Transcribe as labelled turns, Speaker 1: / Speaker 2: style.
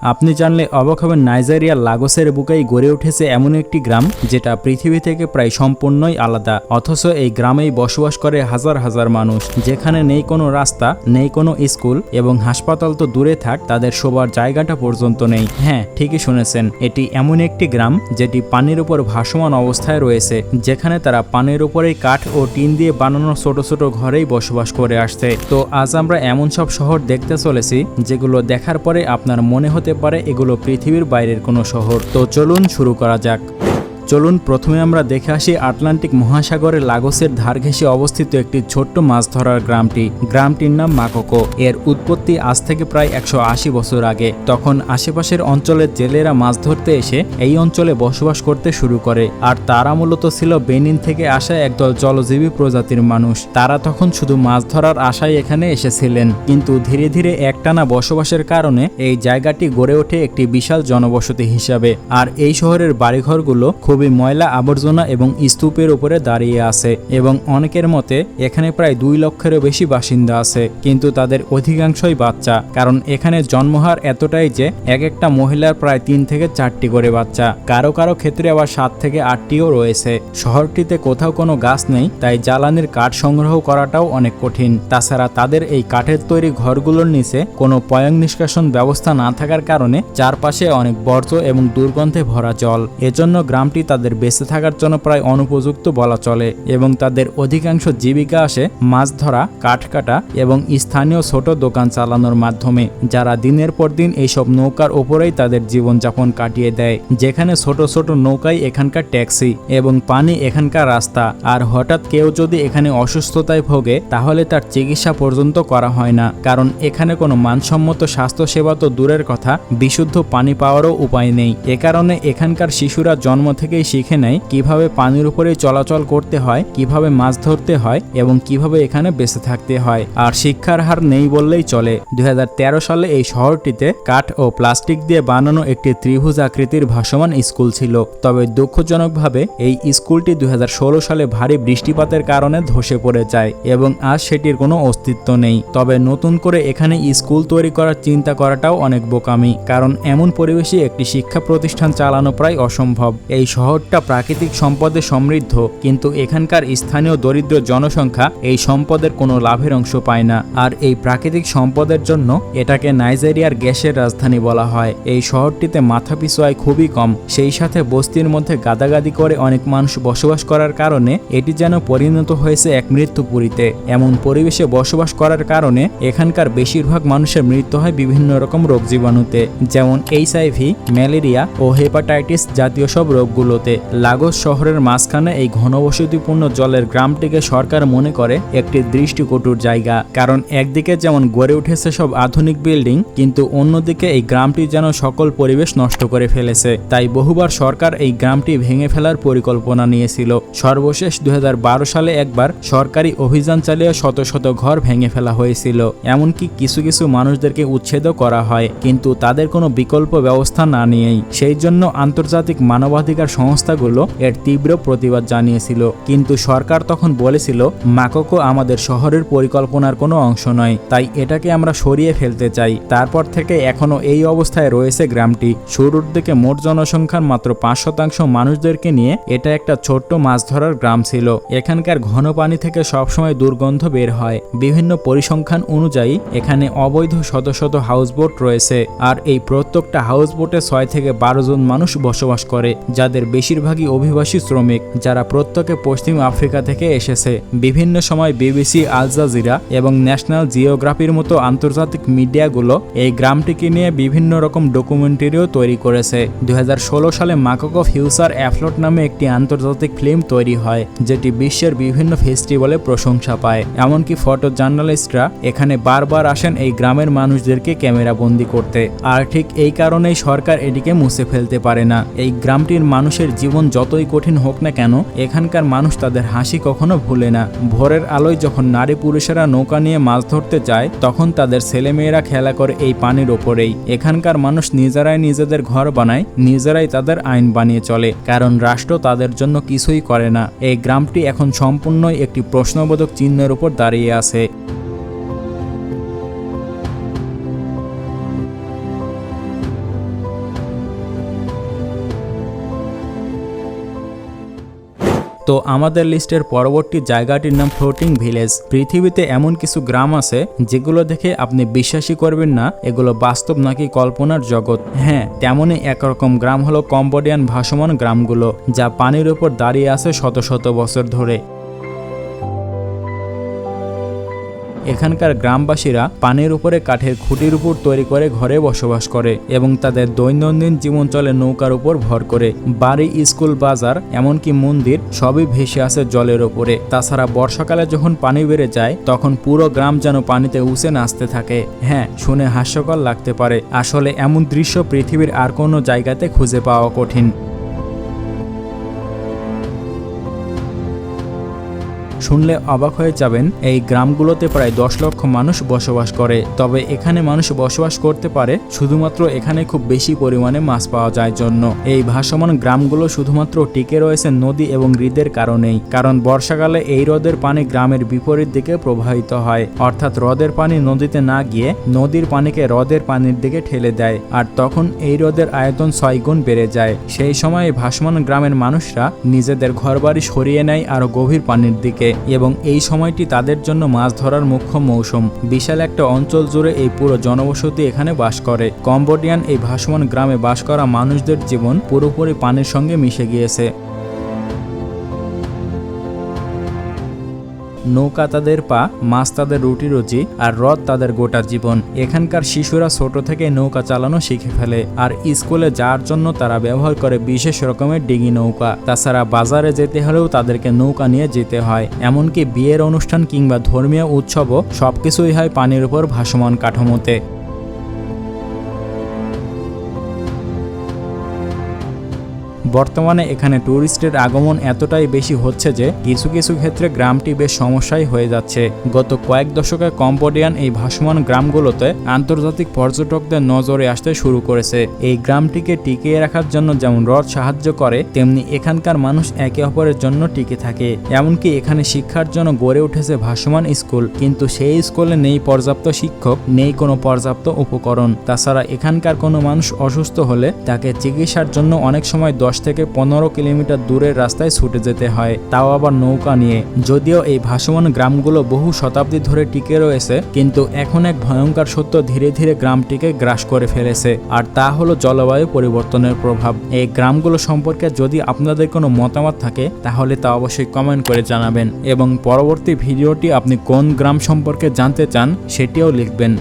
Speaker 1: আপনি জানলে অবাক হবেন নাইজেরিয়ার লাগোসের বুকেই গড়ে উঠেছে এমন একটি গ্রাম, যেটা পৃথিবী থেকে প্রায় সম্পূর্ণই আলাদা। অথচ এই গ্রামেই বসবাস করে হাজার হাজার মানুষ। যেখানে নেই কোনো রাস্তা, নেই কোনো স্কুল এবং হাসপাতাল তো দূরে থাক, তাদের শোবার জায়গাটা পর্যন্ত নেই। হ্যাঁ ঠিকই শুনেছেন, এটি এমন একটি গ্রাম, যেটি পানির উপর ভাসমান অবস্থায় রয়েছে, যেখানে তারা পানির উপরেই কাঠ ও টিন দিয়ে বানানো ছোট ছোট ঘরেই বসবাস করে আসছে। তো আজ আমরা এমন সব শহর দেখতে চলেছি, যেগুলো দেখার পরে আপনার মনে হতে পারে এগুলো পৃথিবীর বাইরের কোনো শহর। তো চলুন শুরু করা যাক। চলুন প্রথমে আমরা দেখে আসি আটলান্টিক মহাসাগরের লাগোসের ধার ঘেঁষে অবস্থিত একটি ছোট্ট মাছ ধরার গ্রামটি। গ্রামটির নাম মাকোকো। এর উৎপত্তি আজ থেকে প্রায় একশো আশি বছর আগে। তখন আশেপাশের অঞ্চলের জেলেরা মাছ ধরতে এসে এই অঞ্চলে বসবাস করতে শুরু করে। আর তারা মূলত ছিল বেনিন থেকে আসা একদল জলজীবী প্রজাতির মানুষ। তারা তখন শুধু মাছ ধরার আশায় এখানে এসেছিলেন। কিন্তু ধীরে ধীরে একটানা বসবাসের কারণে এই জায়গাটি গড়ে ওঠে একটি বিশাল জনবসতি হিসাবে। আর এই শহরের বাড়িঘরগুলো খুবই ময়লা আবর্জনা এবং স্তূপের উপরে দাঁড়িয়ে আছে এবং অনেকের মতে এখানে প্রায় দুই লক্ষেরও বেশি বাসিন্দা আছে, কিন্তু তাদের অধিকাংশই বাচ্চা, কারণ এখানে জন্মহার এতটাই যে এক একটা মহিলার প্রায় তিন থেকে চারটি করে বাচ্চা। কারও কারও ক্ষেত্রে আবার সাত থেকে আটটিও রয়েছে। শহরটিতে কোথাও কোনো গাছ নেই, তাই জ্বালানির কাঠ সংগ্রহ করাটাও অনেক কঠিন। তাছাড়া তাদের এই কাঠের তৈরি ঘরগুলোর নিচে কোনো পয়ং নিষ্কাশন ব্যবস্থা না থাকার কারণে চারপাশে অনেক বর্জ্য এবং দুর্গন্ধে ভরা জল। এজন্য গ্রামটি তাদের বেঁচে থাকার জন্য প্রায় অনুপযুক্ত বলা চলে এবং তাদের অধিকাংশ জীবিকা আসে মাছ ধরা, কাঠ কাটা এবং স্থানীয় ছোট দোকান চালানোর মাধ্যমে, যারা দিনের পর দিন এইসব নৌকার ওপরেই তাদের জীবনযাপন কাটিয়ে দেয়, যেখানে ছোট ছোট নৌকাই এখানকার ট্যাক্সি এবং পানি এখানকার রাস্তা। আর হঠাৎ কেউ যদি এখানে অসুস্থতায় ভোগে, তাহলে তার চিকিৎসা পর্যন্ত করা হয় না, কারণ এখানে কোনো মানসম্মত স্বাস্থ্যসেবা তো দূরের কথা, বিশুদ্ধ পানি পাওয়ারও উপায় নেই। এ কারণে এখানকার শিশুরা জন্ম থেকেই শিখে নেয় কীভাবে পানির উপরে চলাচল করতে হয়, কীভাবে মাছ ধরতে হয় এবং কীভাবে এখানে বেঁচে থাকতে হয়। আর শিক্ষার হার নেই বললেই চলে। দুই সালে এই শহরটিতে কাঠ ও প্লাস্টিক দিয়ে বানানো একটি ত্রিভুজ আকৃতির ভাসমান স্কুল ছিল। তবে দুঃখজনকভাবে এই স্কুলটি দুই সালে ভারী বৃষ্টিপাতের কারণে ধসে পড়ে যায় এবং আজ সেটির কোনো অস্তিত্ব নেই। তবে নতুন করে এখানে স্কুল তৈরি করার চিন্তা করাটাও অনেক বোকামি, কারণ এমন পরিবেশে একটি শিক্ষা প্রতিষ্ঠান চালানো প্রায় অসম্ভব। এই শহরটা প্রাকৃতিক সম্পদে সমৃদ্ধ, কিন্তু এখানকার স্থানীয় দরিদ্র জনসংখ্যা এই সম্পদের কোনো লাভের অংশ পায় না। আর এই প্রাকৃতিক সম্পদের জন্য এটাকে নাইজেরিয়ার গ্যাসের রাজধানী বলা হয়। এই শহরটিতে মাথাপিছু আয় খুবই কম। সেই সাথে বস্তির মধ্যে গাদাগাদি করে অনেক মানুষ বসবাস করার কারণে এটি যেন পরিণত হয়েছে এক মৃত্যুপুরীতে। এমন পরিবেশে বসবাস করার কারণে এখানকার বেশিরভাগ মানুষের মৃত্যু হয় বিভিন্ন রকম রোগ জীবাণুতে যেমন এইচআইভি, ম্যালেরিয়া ও হেপাটাইটিস জাতীয় সব রোগগুলোতে লাগোস শহরের মাঝখানে এই ঘনবসতিপূর্ণ জলের গ্রামটিকে সরকার মনে করে একটি দৃষ্টিকটুর জায়গা। কারণ একদিকে যেমন গড়ে উঠেছে সব আধুনিক বিল্ডিং, কিন্তু অন্যদিকে এই গ্রামটি যেন সকল পরিবেশ নষ্ট করে ফেলেছে। তাই বহুবার সরকার এই গ্রামটি ভেঙে ফেলার পরিকল্পনা নিয়েছিল। সর্বশেষ দু হাজার বারো সালে একবার সরকারি অভিযান চালিয়ে শত শত ঘর ভেঙে ফেলা হয়েছিল। এমনকি কিছু কিছু মানুষদেরকে উচ্ছেদ করা হয়, কিন্তু তাদের কোনো বিকল্প ব্যবস্থা না নিয়েই। সেই জন্য আন্তর্জাতিক মানবাধিকার সংস্থাগুলো এর তীব্র প্রতিবাদ জানিয়েছিল। কিন্তু সরকার তখন বলেছিল, মাকোকো আমাদের শহরের পরিকল্পনার কোনো অংশ নয়, তাই এটাকে আমরা সরিয়ে ফেলতে চাই। তারপর থেকে এখনও এই অবস্থায় রয়েছে গ্রামটি। শুরুর দিকে মোট জনসংখ্যার মাত্র পাঁচ শতাংশ মানুষদেরকে নিয়ে এটা একটা ছোট্ট মাছ ধরার গ্রাম ছিল। এখানকার ঘন পানি থেকে সবসময় দুর্গন্ধ বের হয়। বিভিন্ন পরিসংখ্যান অনুযায়ী, এখানে অবৈধ শত শত হাউসবোট রয়েছে। আর এই প্রত্যেকটা হাউসবোটে ছয় থেকে বারো জন মানুষ বসবাস করে, যাদের বেশিরভাগই অভিবাসী শ্রমিক যারা প্রত্যেকে পশ্চিম আফ্রিকা থেকে এসেছে। বিভিন্ন সময় বিবিসি, আল জাজিরা এবং ন্যাশনাল জিওগ্রাফির মতো আন্তর্জাতিক মিডিয়াগুলো এই গ্রামটিকে নিয়ে বিভিন্ন রকম ডকুমেন্টারিও তৈরি করেছে। দু হাজার ষোলো সালে মাকোকো ফিউচার অ্যাফলট নামে একটি আন্তর্জাতিক ফিল্ম তৈরি হয়, যেটি বিশ্বের বিভিন্ন ফেস্টিভ্যালে প্রশংসা পায়। এমনকি ফটো জার্নালিস্টরা এখানে বারবার আসেন এই গ্রামের মানুষদেরকে ক্যামেরা বন্দি করতে। আর ঠিক এই কারণেই সরকার এটিকে মুছে ফেলতে পারে না। এই গ্রামটির মানুষের জীবন যতই কঠিন হোক না কেন, এখানকার মানুষ তাদের হাসি কখনো ভুলে না। ভোরের আলোয় যখন নারী পুরুষেরা নৌকা নিয়ে মাছ ধরতে যায়, তখন তাদের ছেলেমেয়েরা খেলা করে এই পানির ওপরেই। এখানকার মানুষ নিজেরাই নিজেদের ঘর বানায়, নিজেরাই তাদের আইন বানিয়ে চলে। কারণ রাষ্ট্র তাদের জন্য কিছুই করে না। এই গ্রামটি এখন সম্পূর্ণই একটি প্রশ্নবোধক চিহ্নের উপর দাঁড়িয়ে আছে। তো আমাদের লিস্টের পরবর্তী জায়গাটির নাম ফ্লোটিং ভিলেজ। পৃথিবীতে এমন কিছু গ্রাম আছে যেগুলো দেখে আপনি বিশ্বাসই করবেন না, এগুলো বাস্তব নাকি কল্পনার জগৎ। হ্যাঁ তেমনই একরকম গ্রাম হলো কম্বোডিয়ান ভাসমান গ্রামগুলো, যা পানির উপর দাঁড়িয়ে আছে শত শত বছর ধরে। এখানকার গ্রামবাসীরা পানির উপরে কাঠের খুঁটির উপর তৈরি করে ঘরে বসবাস করে এবং তাদের দৈনন্দিন জীবন চলে নৌকার উপর ভর করে। বাড়ি, স্কুল, বাজার, এমনকি মন্দির সবই ভেসে আছে জলের ওপরে তাছাড়া বর্ষাকালে যখন পানি বেড়ে যায়, তখন পুরো গ্রাম যেন পানিতে উসে নাচতে থাকে। হ্যাঁ শুনে হাস্যকর লাগতে পারে। আসলে এমন দৃশ্য পৃথিবীর আর কোনো জায়গাতে খুঁজে পাওয়া কঠিন। শুনলে অবাক হয়ে যাবেন, এই গ্রামগুলোতে প্রায় দশ লক্ষ মানুষ বসবাস করে। তবে এখানে মানুষ বসবাস করতে পারে, শুধুমাত্র এখানে খুব বেশি পরিমাণে মাছ পাওয়া যায় জন্য। এই ভাসমান গ্রামগুলো শুধুমাত্র টিকে রয়েছে নদী এবং হ্রদের কারণেই, কারণ বর্ষাকালে এই হ্রদের পানি গ্রামের বিপরীত দিকে প্রবাহিত হয়। অর্থাৎ হ্রদের পানি নদীতে না গিয়ে নদীর পানিকে হ্রদের পানির দিকে ঠেলে দেয়, আর তখন এই হ্রদের আয়তন ছয় গুণ বেড়ে যায়। সেই সময় ভাসমান গ্রামের মানুষরা নিজেদের ঘরবাড়ি সরিয়ে নেয় আরও গভীর পানির দিকে। এবং এই সময়টি তাদের জন্য মাছ ধরার মুখ্য মৌসুম। বিশাল একটা অঞ্চল জুড়ে এই পুরো জনবসতি এখানে বাস করে। কম্বোডিয়ান এই ভাসমান গ্রামে বাস করা মানুষদের জীবন পুরোপুরি পানির সঙ্গে মিশে গিয়েছে। নৌকা তাদের পা, মাছ তাদের রুটি রুচি আর হ্রদ তাদের গোটা জীবন। এখানকার শিশুরা ছোট থেকে নৌকা চালানো শিখে ফেলে আর স্কুলে যাওয়ার জন্য তারা ব্যবহার করে বিশেষ রকমের ডিঙি নৌকা। তাছাড়া বাজারে যেতে হলেও তাদেরকে নৌকা নিয়ে যেতে হয়। এমনকি বিয়ের অনুষ্ঠান কিংবা ধর্মীয় উৎসবও সবকিছুই হয় পানির উপর ভাসমান কাঠামোতে। বর্তমানে এখানে ট্যুরিস্টের আগমন এতটাই বেশি হচ্ছে যে কিছু কিছু ক্ষেত্রে গ্রামটি বেশ সমস্যাই হয়ে যাচ্ছে। গত কয়েক দশকে কম্বোডিয়ান এই ভাসমান গ্রামগুলোতে আন্তর্জাতিক পর্যটকদের নজরে আসতে শুরু করেছে। এই গ্রামটিকে টিকিয়ে রাখার জন্য যেমন হ্রদ সাহায্য করে, তেমনি এখানকার মানুষ একে অপরের জন্য টিকে থাকে। এমনকি এখানে শিক্ষার জন্য গড়ে উঠেছে ভাসমান স্কুল। কিন্তু সেই স্কুলে নেই পর্যাপ্ত শিক্ষক, নেই কোনো পর্যাপ্ত উপকরণ। তাছাড়া এখানকার কোনো মানুষ অসুস্থ হলে তাকে চিকিৎসার জন্য অনেক সময় দশ থেকে পনেরো কিলোমিটার দূরের রাস্তায় ছুটে যেতে হয়। তাও আবার নৌকা নিয়ে। যদিও এই ভাসমান গ্রামগুলো বহু শতাব্দী ধরে টিকে রয়েছে, কিন্তু এখন এক ভয়ঙ্কর সত্য ধীরে ধীরে গ্রামটিকে গ্রাস করে ফেলেছে। আর তা হলো জলবায়ু পরিবর্তনের প্রভাব। এই গ্রামগুলো সম্পর্কে যদি আপনাদের কোনো মতামত থাকে, তাহলে তা অবশ্যই কমেন্ট করে জানাবেন। এবং পরবর্তী ভিডিওটি আপনি কোন গ্রাম সম্পর্কে জানতে চান, সেটিও লিখবেন।